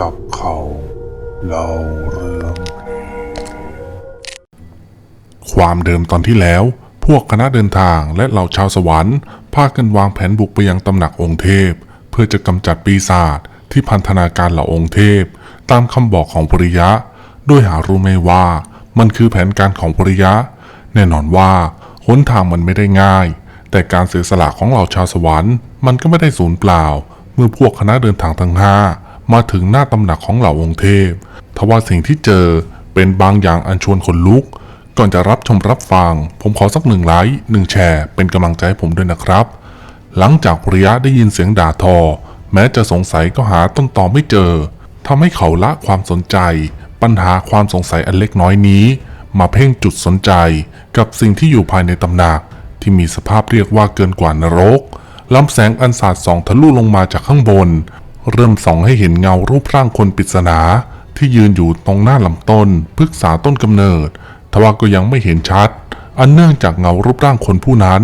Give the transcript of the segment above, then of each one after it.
กับเขาเล่าเรื่องความเดิมตอนที่แล้ว พวกคณะเดินทางและเหล่าชาวสวรรค์พากันวางแผนบุกไปยังตำหนักองค์เทพ เพื่อจะกำจัดปีศาจที่พันธนาการเหล่าองค์เทพ ตามคำบอกของปริยะด้วยหารู้ไหมว่ามันคือแผนการของปริยะ แน่นอนว่าหนทางมันไม่ได้ง่าย แต่การเสียสละของเหล่าชาวสวรรค์ มันก็ไม่ได้สูญเปล่า เมื่อพวกคณะเดินทางทั้งห้า มาถึงหน้าตำหนักของเหล่าองค์เทพ ทว่าสิ่งที่เจอเป็นบางอย่างอันชวนขนลุก ก่อนจะรับชมรับฟัง ผมขอสักหนึ่งไลค์หนึ่งแชร์เป็นกำลังใจให้ผมด้วยนะครับ หลังจากปริยะได้ยินเสียงด่าทอ แม้จะสงสัยก็หาต้นตอไม่เจอทำให้เขาละความสนใจ ปัญหาความสงสัยอันเล็กน้อยนี้ มาเพ่งจุดสนใจ กับสิ่งที่อยู่ภายในตำหนัก ที่มีสภาพเรียกว่าเกินกว่านรกลำแสงอันสาดส่องทะลุลงมาจากข้างบน เริ่มส่องให้เห็นเงารูปร่างคนปริศนาที่ยืนอยู่ตรงหน้าลำต้นพฤกษาต้นกำเนิด ทว่าก็ยังไม่เห็นชัด อันเนื่องจากเงารูปร่างคนผู้นั้น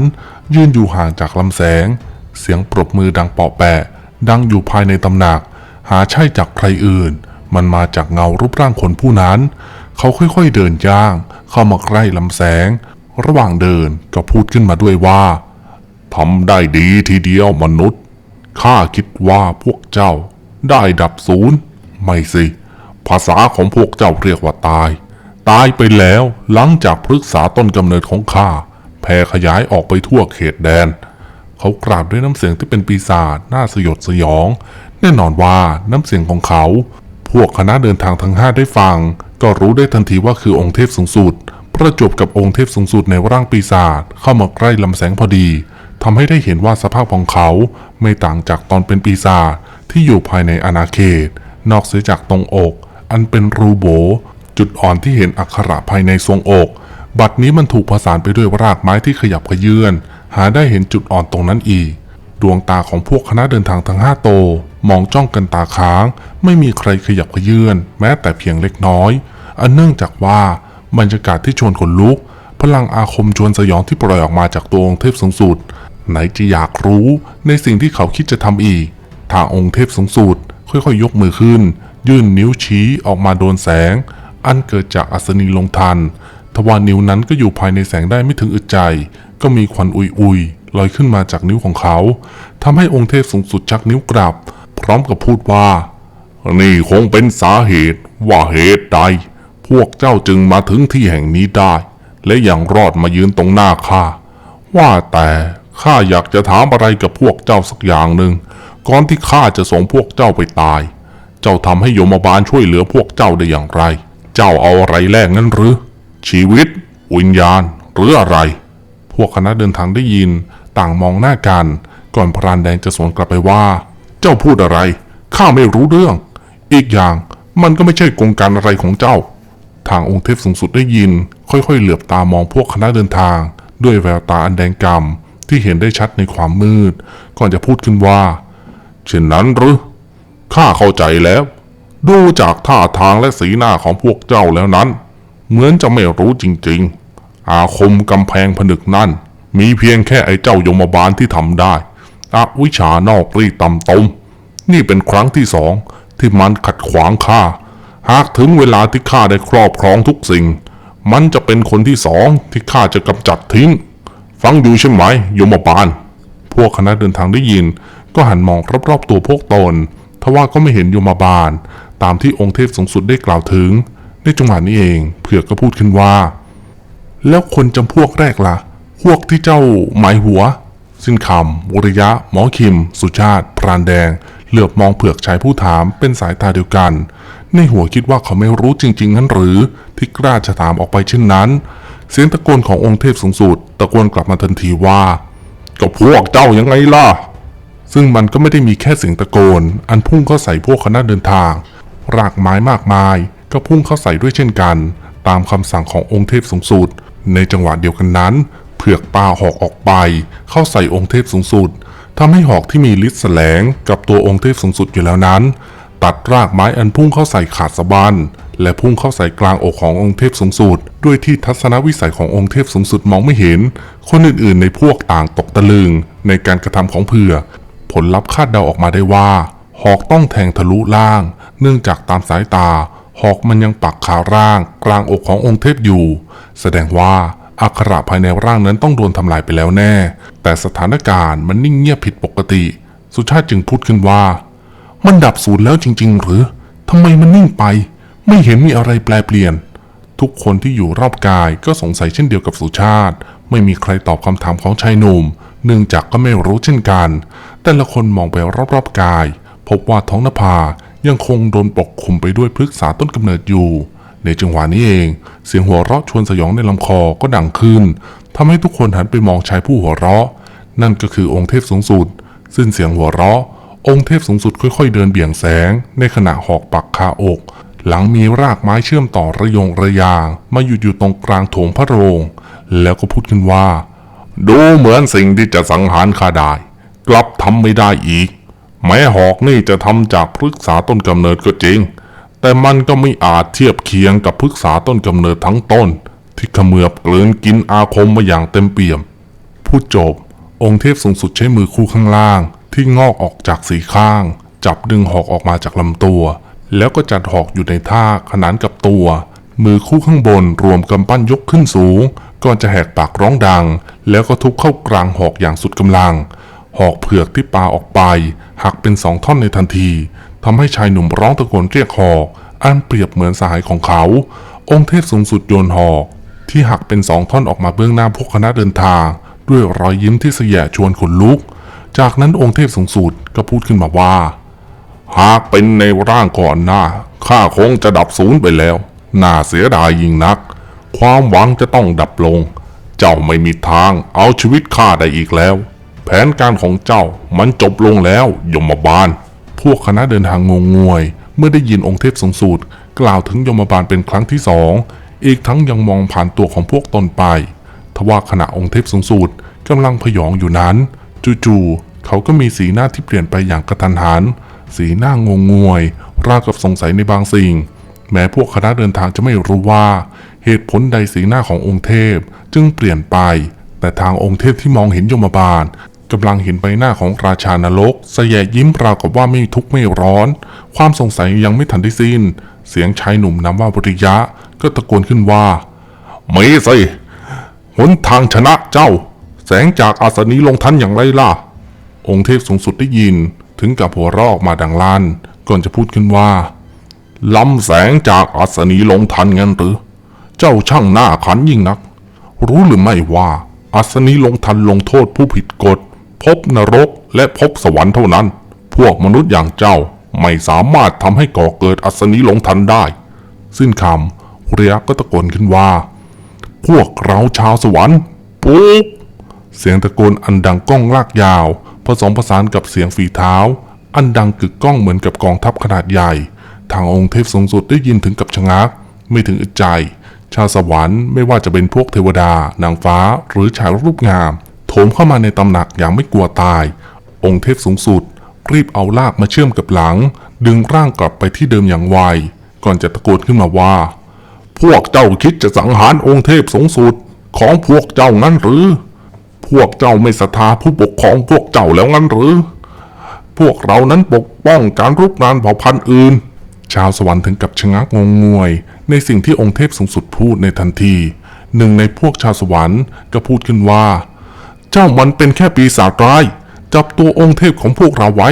ยืนอยู่ห่างจากลำแสง เสียงปรบมือดังเปาะแปะ ดังอยู่ภายในตำหนัก หาใช่จากใครอื่น มันมาจากเงารูปร่างคนผู้นั้น เขาค่อยๆเดินย่าง เข้ามาใกล้ลำแสง ระหว่างเดินก็พูดขึ้นมาด้วยว่าทำได้ดีทีเดียวมนุษย์ ข้าคิดว่าพวกเจ้าได้ดับศูนย์ ไม่สิ ภาษาของพวกเจ้าเรียกว่าตาย ตายไปแล้วหลังจากพฤกษาต้นกำเนิดของข้าแผ่ขยายออกไปทั่วเขตแดน เขากราบด้วยน้ำเสียงที่เป็นปีศาจน่าสยดสยอง แน่นอนว่าน้ำเสียงของเขา พวกคณะเดินทางทั้งห้าได้ฟัง ก็รู้ได้ทันทีว่าคือองค์เทพสูงสุดประจวบกับองค์เทพสูงสุดในร่างปีศาจเข้ามาใกล้ลำแสงพอดี ทำให้ได้เห็นว่าสภาพของเขาไม่ต่างจากตอนเป็นปีศาจที่อยู่ภายในอาณาเขต นอกเสียจากตรงอก อันเป็นรูโบ จุดอ่อนที่เห็นอักขระภายในทรงอก บัดนี้มันถูกผสานไปด้วยรากไม้ที่ขยับขยื่นหาได้เห็นจุดอ่อนตรงนั้นอีก ดวงตาของพวกคณะเดินทางทั้งห้าโต มองจ้องกันตาค้าง ไม่มีใครขยับขยื่นแม้แต่เพียงเล็กน้อย อันเนื่องจากว่าบรรยากาศที่ชวนขนลุก พลังอาคมชวนสยองที่ปล่อยออกมาจากตัวองค์เทพสูงสุด ไหนจะอยากรู้ในสิ่งที่เขาคิดจะทำอีก ทางองค์เทพสูงสุดค่อยๆยกมือขึ้น ยื่นนิ้วชี้ออกมาโดนแสง อันเกิดจากอัศนีลงทัน ทว่านิ้วนั้นก็อยู่ภายในแสงได้ไม่ถึงอึดใจ ก็มีควันอุยๆลอยขึ้นมาจากนิ้วของเขาทำให้องค์เทพสูงสุดชักนิ้วกลับ พร้อมกับพูดว่า นี่คงเป็นสาเหตุว่าเหตุใด พวกเจ้าจึงมาถึงที่แห่งนี้ได้ และยังรอดมายืนตรงหน้าข้าว่าแต่ ข้าอยากจะถามอะไรกับพวกเจ้าสักอย่างหนึ่งก่อนที่ข้าจะส่งพวกเจ้าไปตาย เจ้าทำให้โยมบาลช่วยเหลือพวกเจ้าได้อย่างไร เจ้าเอาอะไรแลกนั้นหรือ ชีวิต วิญญาณ หรืออะไร พวกคณะเดินทางได้ยิน ต่างมองหน้ากัน ก่อนพรานแดงจะสวนกลับไปว่า เจ้าพูดอะไร ข้าไม่รู้เรื่อง อีกอย่างมันก็ไม่ใช่กงการอะไรของเจ้า ทางองค์เทพสูงสุดได้ยิน ค่อยๆ เหลือบตามองพวกคณะเดินทาง ด้วยแววตาอันแดงกำ ที่เห็นได้ชัดในความมืด ก่อนจะพูดขึ้นว่า เช่นนั้นหรือข้าเข้าใจแล้ว ดูจากท่าทางและสีหน้าของพวกเจ้าแล้วนั้น เหมือนจะไม่รู้จริง ๆ อาคมกำแพงผนึกนั่น มีเพียงแค่ไอ้เจ้ายมบาลที่ทำได้อวิชานอกรีตำตม นี่เป็นครั้งที่สองที่มันขัดขวางข้า หากถึงเวลาที่ข้าได้ครอบครองทุกสิ่ง มันจะเป็นคนที่สองที่ข้าจะกำจัดทิ้ง ฟังอยู่ใช่ไหมยมบาลพวกคณะเดินทางได้ยิน ก็หันมองรอบๆตัวพวกตนทว่าก็ไม่เห็นยมบาล ตามที่องค์เทพสูงสุดได้กล่าวถึง ในจังหวะนี้เองเผือกก็พูดขึ้นว่า แล้วคนจำพวกแรกละ่ะ พวกที่เจ้าหมายหัว สิ้นคำวริยะ หมอคิม สุชาติ พรานแดง เหลือบมองเผือกชายผู้ถามเป็นสายตาเดียวกัน ในหัวคิดว่าเขาไม่รู้จริงๆนั้นหรือ ที่กล้าจะถามออกไปเช่นนั้น เสียงตะโกนขององค์เทพสูงสุดตะโกนกลับมาทันทีว่าก็พวกเจ้ายังไงล่ะ ซึ่งมันก็ไม่ได้มีแค่เสียงตะโกน อันพุ่งเข้าใส่พวกคณะเดินทาง รากไม้มากมาย ก็พุ่งเข้าใส่ด้วยเช่นกัน ตามคำสั่งขององค์เทพสูงสุด ในจังหวะเดียวกันนั้น เผือกปลาหอกออกไป เข้าใส่องค์เทพสูงสุดทำให้หอกที่มีฤทธิ์แสลงกับตัวองค์เทพสูงสุดอยู่แล้วนั้น ตัดรากไม้อันพุ่งเข้าใส่ขาดสะบันและพุ่งเข้าใส่กลางอกขององค์เทพสูงสุด ด้วยที่ทัศนวิสัยขององค์เทพสูงสุดมองไม่เห็น คนอื่นๆ ในพวกต่างตกตะลึง ในการกระทำของเผื่อ ผลลัพธ์คาดเดาออกมาได้ว่า หอกต้องแทงทะลุล่าง เนื่องจากตามสายตา หอกมันยังปักขาร่าง กลางอกขององค์เทพอยู่ แสดงว่าอักขระภายในร่างนั้นต้องโดนทำลายไปแล้วแน่ แต่สถานการณ์มันนิ่งเงียบผิดปกติ สุชาติจึงพูดขึ้นว่า มันดับสูญแล้วจริง ๆ หรือทำไมมันนิ่งไป ไม่เห็นมีอะไรแปลเปลี่ยน ทุกคนที่อยู่รอบกายก็สงสัยเช่นเดียวกับสุชาติ ไม่มีใครตอบคำถามของชายหนุ่ม เนื่องจากก็ไม่รู้เช่นกัน แต่ละคนมองไปรอบๆกาย พบว่าท้องนภายังคงโดนปกคลุมไปด้วยพฤกษาต้นกำเนิดอยู่ ในจังหวะนี้เอง เสียงหัวเราะชวนสยองในลำคอก็ดังขึ้นทำให้ทุกคนหันไปมองชายผู้หัวเราะ นั่นก็คือองค์เทพสูงสุด ซึ่งเสียงหัวเราะ องค์เทพสูงสุดค่อยๆเดินเบี่ยงแสง ในขณะหอกปักคาอก หลังมีรากไม้เชื่อมต่อระยงระยาง มาหยุดอยู่ตรงกลางโถงพระโรง แล้วก็พูดขึ้นว่า ดูเหมือนสิ่งที่จะสังหารข้าได้ กลับทำไม่ได้อีก แม้หอกนี่จะทำจากพฤกษาต้นกำเนิดก็จริง แต่มันก็ไม่อาจเทียบเคียงกับพฤกษาต้นกำเนิดทั้งต้น ที่ขมือบกลืนกินอาคมมาอย่างเต็มเปี่ยมพูดจบ องค์เทพสูงสุดใช้มือคู่ข้างล่าง ที่งอกออกจากสีข้าง จับดึงหอกออกมาจากลำตัว แล้วก็จัดหอกอยู่ในท่าขนานกับตัว มือคู่ข้างบนรวมกำปั้นยกขึ้นสูงก่อนจะแหกปากร้องดัง แล้วก็ทุบเข้ากลางหอกอย่างสุดกำลัง หอกเผือกที่ปาออกไป หักเป็นสองท่อนในทันทีทำให้ชายหนุ่มร้องตะโกนเรียกหอกอันเปรียบเหมือนสหายของเขา องค์เทพสูงสุดโยนหอก ที่หักเป็นสองท่อนออกมาเบื้องหน้าพวกคณะเดินทาง ด้วยรอยยิ้มที่เสยะชวนขนลุก จากนั้นองค์เทพสูงสุดก็พูดขึ้นมาว่า หากเป็นในร่างก่อนหน้าข้าคงจะดับศูนย์ไปแล้ว น่าเสียดายยิ่งนัก ความหวังจะต้องดับลง เจ้าไม่มีทางเอาชีวิตข้าได้อีกแล้ว แผนการของเจ้ามันจบลงแล้วยมบาล พวกคณะเดินทางงงงวย เมื่อได้ยินองค์เทพสูงสุดกล่าวถึงยมบาลเป็นครั้งที่สองอีกทั้งยังมองผ่านตัวของพวกตนไป ทว่าขณะองค์เทพสูงสุดกำลังพยองอยู่นั้น จู่ๆ เขาก็มีสีหน้าที่เปลี่ยนไปอย่างกระทันหัน สีหน้างงงวย ราวกับสงสัยในบางสิ่ง แม้พวกคณะเดินทางจะไม่รู้ว่า เหตุผลใดสีหน้าขององค์เทพจึงเปลี่ยนไป แต่ทางองค์เทพที่มองเห็นยมบาลกำลังเห็นใบหน้าของราชานรกเสยยิ้มราวกับว่าไม่ทุกข์ไม่ร้อน ความสงสัยยังไม่ทันได้สิ้น เสียงชายหนุ่มนามว่าบริยะก็ตะโกนขึ้นว่าไม่สิหนทางชนะเจ้า แสงจากอาสนีลงทันอย่างไรล่ะ องค์เทพสูงสุดได้ยินถึงกับหัวเราะออกมาดังลั่นก่อนจะพูดขึ้นว่าลำแสงจากอัศนีลงทันงั้นหรือ เจ้าช่างหน้าขันยิ่งนัก รู้หรือไม่ว่าอัศนีลงทันลงโทษผู้ผิดกฎ พบนรกและพบสวรรค์เท่านั้น พวกมนุษย์อย่างเจ้าไม่สามารถทำให้ก่อเกิดอัศนีลงทันได้ สิ้นคำเรียกก็ตะโกนขึ้นว่า พวกเราชาวสวรรค์ปุ๊บเสียงตะโกนอันดังก้องลากยาว ผสมผสานกับเสียงฝีเท้า อันดังกึกก้องเหมือนกับกองทัพขนาดใหญ่ ทางองค์เทพสูงสุดได้ยินถึงกับชะงัก ไม่ถึงอึดใจ ชาวสวรรค์ไม่ว่าจะเป็นพวกเทวดา นางฟ้า หรือชายรูปงาม โถมเข้ามาในตำหนักอย่างไม่กลัวตาย องค์เทพสูงสุด รีบเอาลากมาเชื่อมกับหลัง ดึงร่างกลับไปที่เดิมอย่างไว ก่อนจะตะโกนขึ้นมาว่า พวกเจ้าคิดจะสังหารองค์เทพสูงสุดของพวกเจ้างั้นหรือ พวกเจ้าไม่ศรัทธาผู้ปกครองพวกเจ้าแล้วงั้นหรือ พวกเรานั้นปกป้องการรุกรานเผ่าพันธุ์อื่น ชาวสวรรค์ถึงกับชะงักงงงวย ในสิ่งที่องค์เทพสูงสุดพูดในทันที หนึ่งในพวกชาวสวรรค์ก็พูดขึ้นว่า เจ้ามันเป็นแค่ปีศาจร้าย จับตัวองค์เทพของพวกเราไว้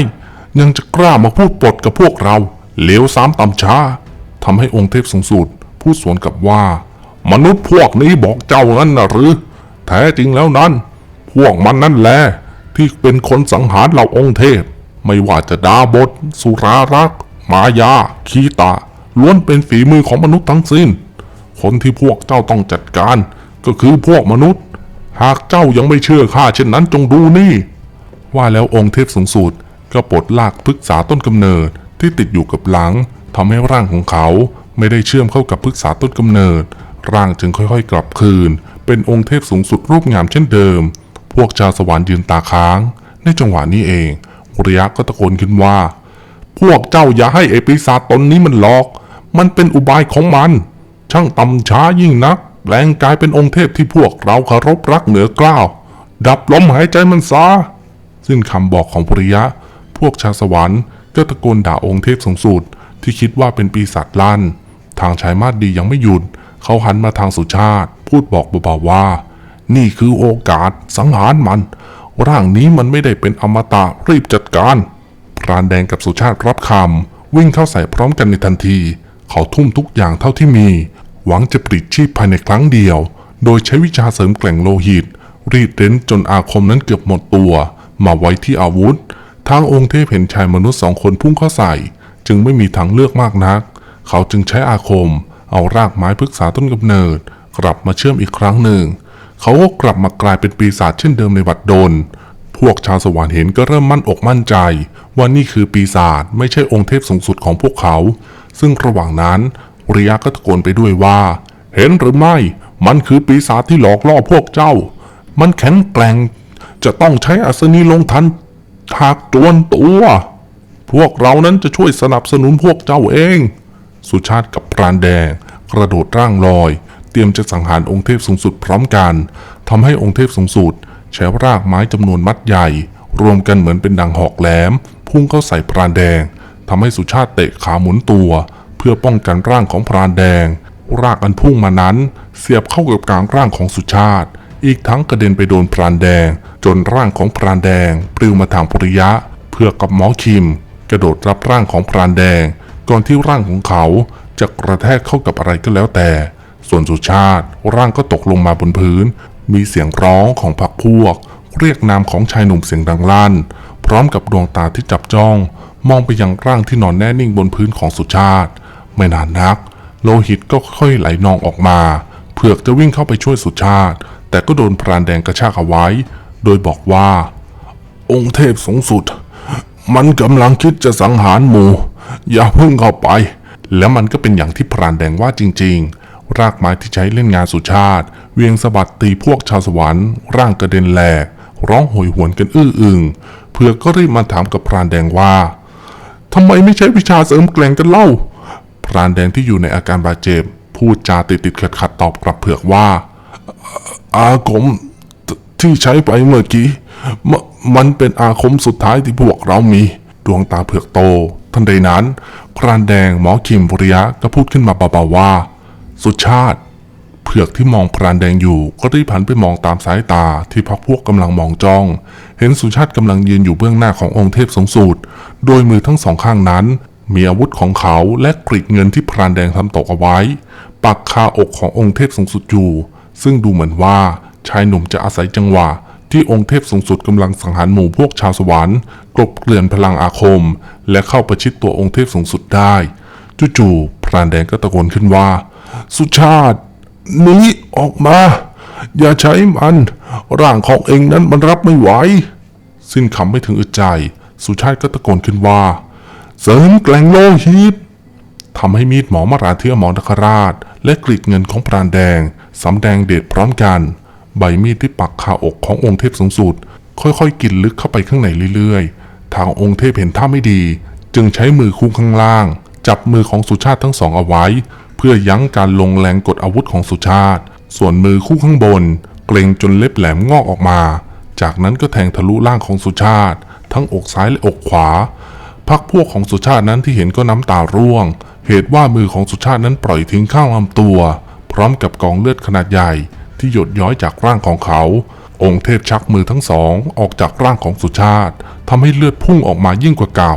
ยังจะกล้ามาพูดปดกับพวกเราเลวซ้ำต่ำช้าทำให้องค์เทพสูงสุดพูดสวนกลับว่า มนุษย์พวกนี้บอกเจ้างั้นนะหรือ แท้จริงแล้วนั้น พวกมันนั่นแหละที่เป็นคนสังหารเหล่าองค์เทพ ไม่ว่าจะดาบท สุรารักษ์มายา คีตาล้วนเป็นฝีมือของมนุษย์ทั้งสิ้น คนที่พวกเจ้าต้องจัดการ ก็คือพวกมนุษย์ หากเจ้ายังไม่เชื่อข้าเช่นนั้นจงดูนี่ ว่าแล้วองค์เทพสูงสุดก็ปลดลากพฤกษาต้นกำเนิดที่ติดอยู่กับหลังทำให้ร่างของเขาไม่ได้เชื่อมเข้ากับพฤกษาต้นกำเนิด ร่างจึงค่อยๆ กลับคืน เป็นองค์เทพสูงสุดรูปงามเช่นเดิม พวกชาวสวรรค์ยืนตาค้าง ในจังหวะนี้เองเรียกก็ตะโกนขึ้นว่า พวกเจ้าอย่าให้เอปีศาจตนนี้มันหลอก มันเป็นอุบายของมัน ช่างต่ำช้ายิ่งนักแปลงกายเป็นองค์เทพที่พวกเราเคารพรักเหนือกล้าว ดับลมหายใจมันซะสิ้นคำบอกของปริยะ พวกชาวสวรรค์ก็ตะโกนด่าองค์เทพสูงสุดที่คิดว่าเป็นปีศาจลั่น ทางชายมาดดียังไม่หยุด เขาหันมาทางสุชาติ พูดบอกเบาๆว่า นี่คือโอกาสสังหารมัน ร่างนี้มันไม่ได้เป็นอมตะรีบจัดการ พรานแดงกับสุชาติรับคำวิ่งเข้าใส่พร้อมกันในทันที เขาทุ่มทุกอย่างเท่าที่มี หวังจะปลิดชีพภายในครั้งเดียว โดยใช้วิชาเสริมแกร่งโลหิต รีดเร้นจนอาคมนั้นเกือบหมดตัว มาไว้ที่อาวุธ ทางองค์เทพเห็นชายมนุษย์สองคนพุ่งเข้าใส่ จึงไม่มีทางเลือกมากนัก เขาจึงใช้อาคม เอารากไม้พฤกษาต้นกำเนิด กลับมาเชื่อมอีกครั้งหนึ่ง เขาก็กลับมากลายเป็นปีศาจเช่นเดิมในวัดโดลพวกชาวสวรรค์เห็นก็เริ่มมั่นอกมั่นใจ ว่านี่คือปีศาจไม่ใช่องค์เทพสูงสุดของพวกเขา ซึ่งระหว่างนั้นริยะก็ตะโกนไปด้วยว่า เห็นหรือไม่ มันคือปีศาจที่หลอกล่อพวกเจ้า มันแข็งแกร่ง จะต้องใช้อัศนีลงทันหากจวนตัว พวกเรานั้นจะช่วยสนับสนุนพวกเจ้าเอง สุชาติกับพรานแดง กระโดดร่างลอย เตรียมจะสังหารองค์เทพสูงสุดพร้อมกันทำให้องค์เทพสูงสุดใช้รากไม้จำนวนมัดใหญ่ รวมกันเหมือนเป็นดังหอกแหลม พุ่งเข้าใส่พรานแดงทำให้สุชาติเตะขาหมุนตัว เพื่อป้องกันร่างของพรานแดง รากอันพุ่งมานั้น เสียบเข้ากับกลางร่างของสุชาติ อีกทั้งกระเด็นไปโดนพรานแดง จนร่างของพรานแดง ปลิวมาทางปริยะ เพื่อกับหมอคิม กระโดดรับร่างของพรานแดง ก่อนที่ร่างของเขาจะกระแทกเข้ากับอะไรก็แล้วแต่ ส่วนสุชาติร่างก็ตกลงมาบนพื้น มีเสียงร้องของพักพวก เรียกนามของชายหนุ่มเสียงดังลั่น พร้อมกับดวงตาที่จับจ้อง มองไปยังร่างที่นอนแน่นิ่งบนพื้นของสุชาติ ไม่นานนัก โลหิตก็ค่อยไหลนองออกมา เผือกจะวิ่งเข้าไปช่วยสุชาติ แต่ก็โดนพรานแดงกระชากเอาไว้ โดยบอกว่า องค์เทพสูงสุด มันกำลังคิดจะสังหารหมูอย่าเพิ่งเข้าไป แล้วมันก็เป็นอย่างที่พรานแดงว่าจริง ๆ รากไม้ที่ใช้เล่นงานสุชาติ เวียงสะบัดตีพวกชาวสวรรค์ร่างกระเด็นแหลก ร้องโหยหวนกันอื้ออึงเพื่อกก็รีบมาถามกับพรานแดงว่าทำไมไม่ใช้วิชาเสริมแกล่งกันเล่า พรานแดงที่อยู่ในอาการบาดเจ็บพูดจาติดติดขัดขัดตอบกลับเผือกว่า อาคมที่ใช้ไปเมื่อกี้มมันเป็นอาคมสุดท้ายที่พวกเรามี ดวงตาเผือกโต ทันใดนั้น พรานแดงหมอคิมบริยะก็พูดขึ้นมาเบาๆว่า สุชาติ เผือกที่มองพรานแดงอยู่ ก็รีบหันไปมองตามสายตาที่พักพวกกำลังมองจ้อง เห็นสุชาติกำลังยืนอยู่เบื้องหน้าขององค์เทพสูงสุดโดยมือทั้งสองข้างนั้น มีอาวุธของเขาและกรีดเงินที่พรานแดงทำตกเอาไว้ ปักคาอกขององค์เทพสูงสุดอยู่ ซึ่งดูเหมือนว่าชายหนุ่มจะอาศัยจังหวะที่องค์เทพสูงสุดกำลังสังหารหมู่พวกชาวสวรรค์กลบเกลื่อนพลังอาคม และเข้าประชิดตัวองค์เทพสูงสุดได้ จู่ๆพรานแดงก็ตะโกนขึ้นว่า สุชาตินี้ออกมา อย่าใช้มัน ร่างของเองนั้นมันรับไม่ไหว สิ้นคำไม่ถึงอึดใจ สุชาติก็ตะโกนขึ้นว่า เสริมแกล่งโลหิตทำให้มีดหมอมาราเทียหมอนคราช และกรีดเงินของพรานแดงสำแดงเดชพร้อมกัน ใบมีดที่ปักคาอกขององค์เทพสูงสุด ค่อยๆ กินลึกเข้าไปข้างในเรื่อยๆ ทางองค์เทพเห็นท่าไม่ดี จึงใช้มือคู่ข้างล่าง จับมือของสุชาติทั้งสองเอาไว้ พื่อยั้งการลงแรงกดอาวุธของสุชาติ ส่วนมือคู่ข้างบน เกรงจนเล็บแหลมงอกออกมา จากนั้นก็แทงทะลุล่างของสุชาติ ทั้งอกซ้ายและอกขวาพักพวกของสุชาตินั้นที่เห็นก็น้ำตาร่วง เหตุว่ามือของสุชาตินั้นปล่อยทิ้งข้างลำตัว พร้อมกับกองเลือดขนาดใหญ่ที่หยดย้อยจากร่างของเขา องค์เทพชักมือทั้งสองออกจากร่างของสุชาติทำให้เลือดพุ่งออกมายิ่งกว่าเก่า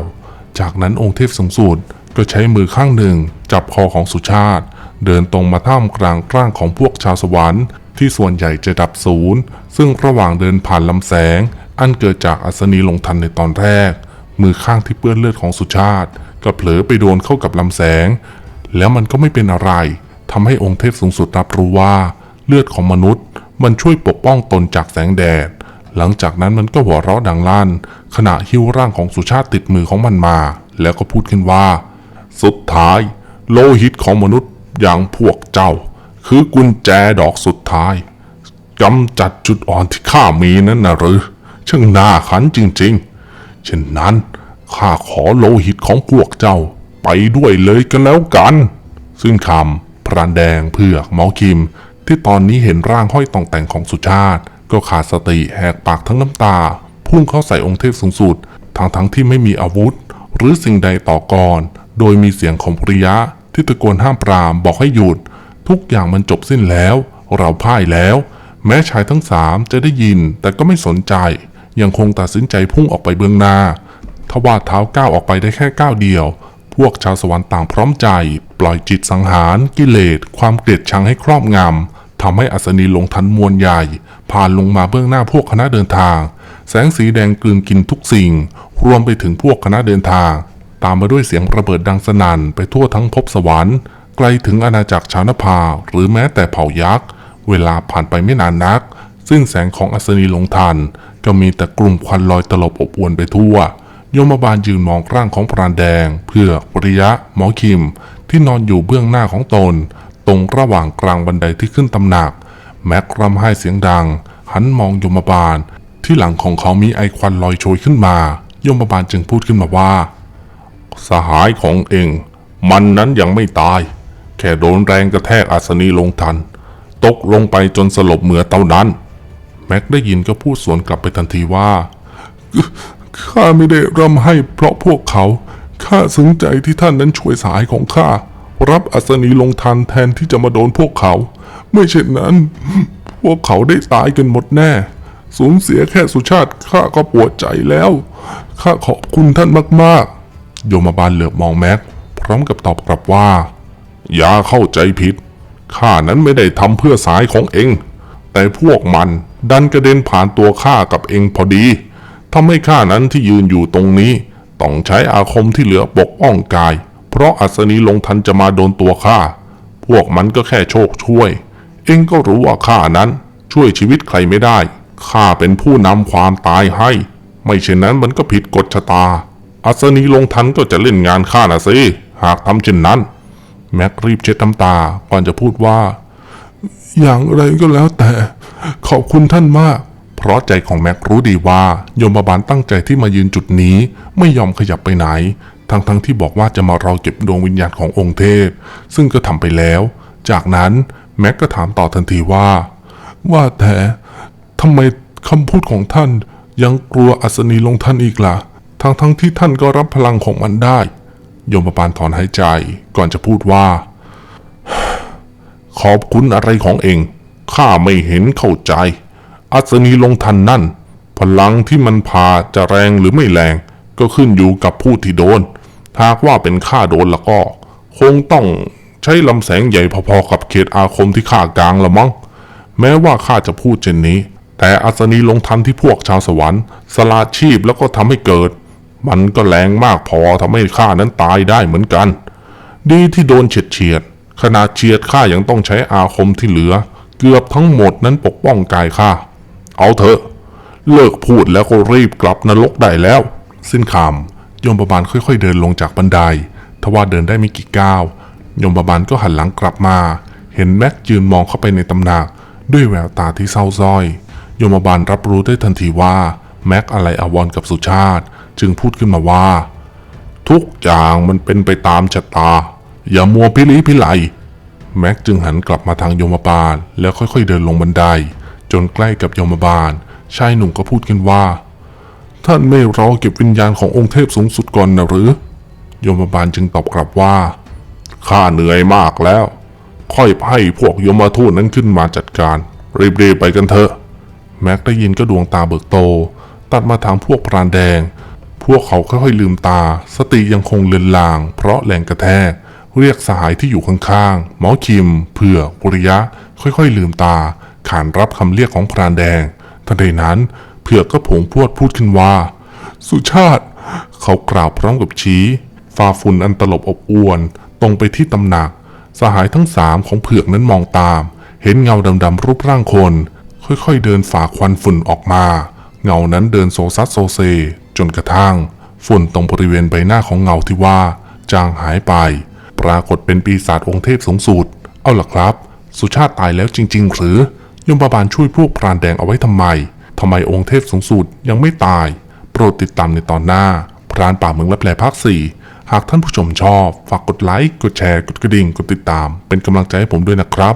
จากนั้นองค์เทพสูงสุด ก็ใช้มือข้างหนึ่ง จับคอของสุชาติ เดินตรงมาท่ามกลางร่างของพวกชาวสวรรค์ที่ส่วนใหญ่จะดับศูนย์ ซึ่งระหว่างเดินผ่านลำแสง อันเกิดจากอัศนีลงทันในตอนแรก มือข้างที่เปื้อนเลือดของสุชาติก็เผลอไปโดนเข้ากับลำแสง แล้วมันก็ไม่เป็นอะไรทำให้องค์เทพสูงสุดรับรู้ว่า เลือดของมนุษย์ มันช่วยปกป้องตนจากแสงแดด หลังจากนั้นมันก็หัวเราะดังลั่น ขณะหิ้วร่างของสุชาติติดมือของมันมา แล้วก็พูดขึ้นว่า สุดท้าย โลหิตของมนุษย์อย่างพวกเจ้า คือกุญแจดอกสุดท้ายกำจัดจุดอ่อนที่ข้ามีนั้นนะหรือช่างน่าขันจริงๆ เช่นนั้นข้าขอโลหิตของพวกเจ้าไปด้วยเลยกันแล้วกัน ซึ่งคำพรานแดงเผือกหมอคิม ที่ตอนนี้เห็นร่างห้อยตองแต่งของสุชาติ ก็ขาดสติแหกปากทั้งน้ำตา พุ่งเข้าใส่องค์เทพสูงสุดทั้งทั้งที่ไม่มีอาวุธ หรือสิ่งใดต่อก่อน โดยมีเสียงของปริยะที่ตะโกนห้ามปรามบอกให้หยุด ทุกอย่างมันจบสิ้นแล้ว เราพ่ายแล้ว แม้ชายทั้งสามจะได้ยินแต่ก็ไม่สนใจ ยังคงตัดสินใจพุ่งออกไปเบื้องหน้าทว่าเท้าก้าวออกไปได้แค่ก้าวเดียว พวกชาวสวรรค์ต่างพร้อมใจ ปล่อยจิตสังหาร กิเลส ความเกลียดชังให้ครอบงำทำให้อัศนีลงทันมวลใหญ่ ผ่านลงมาเบื้องหน้าพวกคณะเดินทาง แสงสีแดงกลืนกินทุกสิ่ง รวมไปถึงพวกคณะเดินทางามมาด้วยเสียงระเบิดดังสนั่นไปทั่วทั้งภพสวรรค์ ไกลถึงอาณาจักรชาวนภา หรือแม้แต่เผ่ายักษ์ เวลาผ่านไปไม่นานนักซึ่งแสงของอัศนีลงทัน ก็มีแต่กลุ่มควันลอยตลบอบอวนไปทั่ว โยมบาลยืนมองร่างของพรานแดง เพื่อปริยะ หมอคิม ที่นอนอยู่เบื้องหน้าของตน ตรงระหว่างกลางบันไดที่ขึ้นตำหนัก แม็กรำไห้เสียงดัง หันมองโยมบาลที่หลังของเขามีไอควันลอยโชยขึ้นมาโยมบาลจึงพูดขึ้นมาว่า สหายของเอง มันนั้นยังไม่ตาย แค่โดนแรงกระแทกอัศนีลงทัน ตกลงไปจนสลบเหมือเท่านั้น แม็กได้ยินก็พูดสวนกลับไปทันทีว่า ข้าไม่ได้ร่ำให้เพราะพวกเขา ข้าซึ้งใจที่ท่านนั้นช่วยสายของข้า รับอัศนีลงทันแทนที่จะมาโดนพวกเขา ไม่เช่นนั้น พวกเขาได้ตายกันหมดแน่สูญเสียแค่สุชาติข้าก็ปวดใจแล้ว ข้าขอบคุณท่านมาก ๆ โยมบาลเหลือบมองแม็ก พร้อมกับตอบกลับว่า อย่าเข้าใจผิด ข้านั้นไม่ได้ทำเพื่อสายของเอง แต่พวกมันดันกระเด็นผ่านตัวข้ากับเองพอดีทำให้ข้านั้นที่ยืนอยู่ตรงนี้ ต้องใช้อาคมที่เหลือปกป้องกาย เพราะอัศนีลงทันจะมาโดนตัวข้า พวกมันก็แค่โชคช่วย เองก็รู้ว่าข้านั้นช่วยชีวิตใครไม่ได้ ข้าเป็นผู้นำความตายให้ ไม่เช่นนั้นมันก็ผิดกฎชะตา อัศนีลงทันก็จะเล่นงานข้านะสิหากทำเช่นนั้น แม็กรีบเช็ดน้ำตาก่อนจะพูดว่า อย่างไรก็แล้วแต่ ขอบคุณท่านมาก เพราะใจของแม็กรู้ดีว่า โยมบาลตั้งใจที่มายืนจุดนี้ไม่ยอมขยับไปไหน ทั้งๆทที่บอกว่าจะมารอเก็บดวงวิญญาณขององค์เทพ ซึ่งก็ทำไปแล้ว จากนั้นแม็กก็ถามต่อทันทีว่า ว่าแต่ทำไมคำพูดของท่านยังกลัวอัศนีลงท่านอีกล่ะ ทั้งๆทที่ท่านก็รับพลังของมันได้ โยมบาลถอนหายใจก่อนจะพูดว่า ขอบคุณอะไรของเอง ข้าไม่เห็นเข้าใจ อัศนีลงทันนั่น พลังที่มันพาจะแรงหรือไม่แรง ก็ขึ้นอยู่กับผู้ที่โดน หากว่าเป็นข้าโดนแล้วก็ คงต้องใช้ลำแสงใหญ่พอๆกับเขตอาคมที่ข้ากลางละมั้ง แม้ว่าข้าจะพูดเช่นนี้แต่อัศนีลงทันที่พวกชาวสวรรค์ สละชีพแล้วก็ทำให้เกิด มันก็แรงมากพอทำให้ข้านั้นตายได้เหมือนกัน ดีที่โดนเฉียดเฉียดขนาดเฉียดข้ายังต้องใช้อาคมที่เหลือ เกือบทั้งหมดนั้นปกป้องกายข้า เอาเถอะ เลิกพูดแล้วก็รีบกลับนรกได้แล้ว สิ้นคำโยมบาลค่อย ๆ เดินลงจากบันได ทว่าเดินได้ไม่กี่ก้าวโยมบาลก็หันหลังกลับมา เห็นแม็กยืนมองเข้าไปในตำหนัก ด้วยแววตาที่เศร้าส้อย โยมบาลรับรู้ได้ทันทีว่าแม็กอะไรอาวรกับสุชาติ จึงพูดขึ้นมาว่า ทุกอย่างมันเป็นไปตามชะตา อย่ามัวพิลีพิไลแม็กจึงหันกลับมาทางโยมบาล แล้วค่อยๆเดินลงบันได จนใกล้กับโยมบาล ชายหนุ่มก็พูดขึ้นว่า ท่านไม่รอเก็บวิญญาณขององค์เทพสูงสุดก่อนนะหรือ โยมบาลจึงตอบกลับว่าข้าเหนื่อยมากแล้ว ค่อยให้พวกยมทูตนั้นขึ้นมาจัดการ รีบๆไปกันเถอะ แม็กได้ยินก็ดวงตาเบิกโต ตัดมาทางพวกพรานแดง พวกเขาค่อยๆลืมตา สติยังคงเลือนลาง เพราะแรงกระแทก เรียกสหายที่อยู่ข้างๆ หมอคิม เผื่อกุริยะ ค่อยๆลืมตา ขานรับคำเรียกของพรานแดง ทันใดนั้นเผื่อก็ผงพวดพูดขึ้นว่า สุชาติ เขากล่าวพร้อมกับชี้ฝ่าฝุ่นอันตลบอบอวน ตรงไปที่ตำหนัก สหายทั้งสามของเผือกนั้นมองตาม เห็นเงาดำๆรูปร่างคน ค่อยๆเดินฝ่าควันฝุ่นออกมา เงานั้นเดินโซซัดโซเซ จนกระทั่งฝุ่นตรงบริเวณใบหน้าของเงาที่ว่า จางหายไป ปรากฏเป็นปีศาจองค์เทพสูงสุดเอาล่ะครับ สุชาติตายแล้วจริง ๆ หรือยมบาลช่วยพวกพรานแดงเอาไว้ทำไมทำไมองค์เทพสูงสุดยังไม่ตาย โปรดติดตามในตอนหน้า พรานป่าเมืองและแปลภาค 4 หากท่านผู้ชมชอบ ฝากกดไลค์ กดแชร์ กดกระดิ่ง กดติดตาม เป็นกำลังใจให้ผมด้วยนะครับ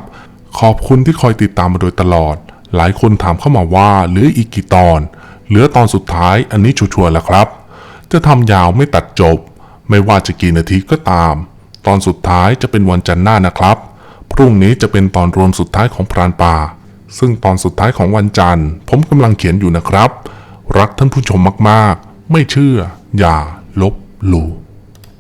ขอบคุณที่คอยติดตามมาโดยตลอด หลายคนถามเข้ามาว่าเหลืออีกกี่ตอน เหลือตอนสุดท้ายอันนี้ชัวร์ๆแล้วครับ จะทำยาวไม่ตัดจบ ไม่ว่าจะกี่นาทีก็ตาม ตอนสุดท้ายจะเป็นวันจันทร์หน้านะครับ พรุ่งนี้จะเป็นตอนรวมสุดท้ายของพรานป่า ซึ่งตอนสุดท้ายของวันจันทร์ ผมกำลังเขียนอยู่นะครับ รักท่านผู้ชมมากๆ ไม่เชื่อ อย่าลบหลู่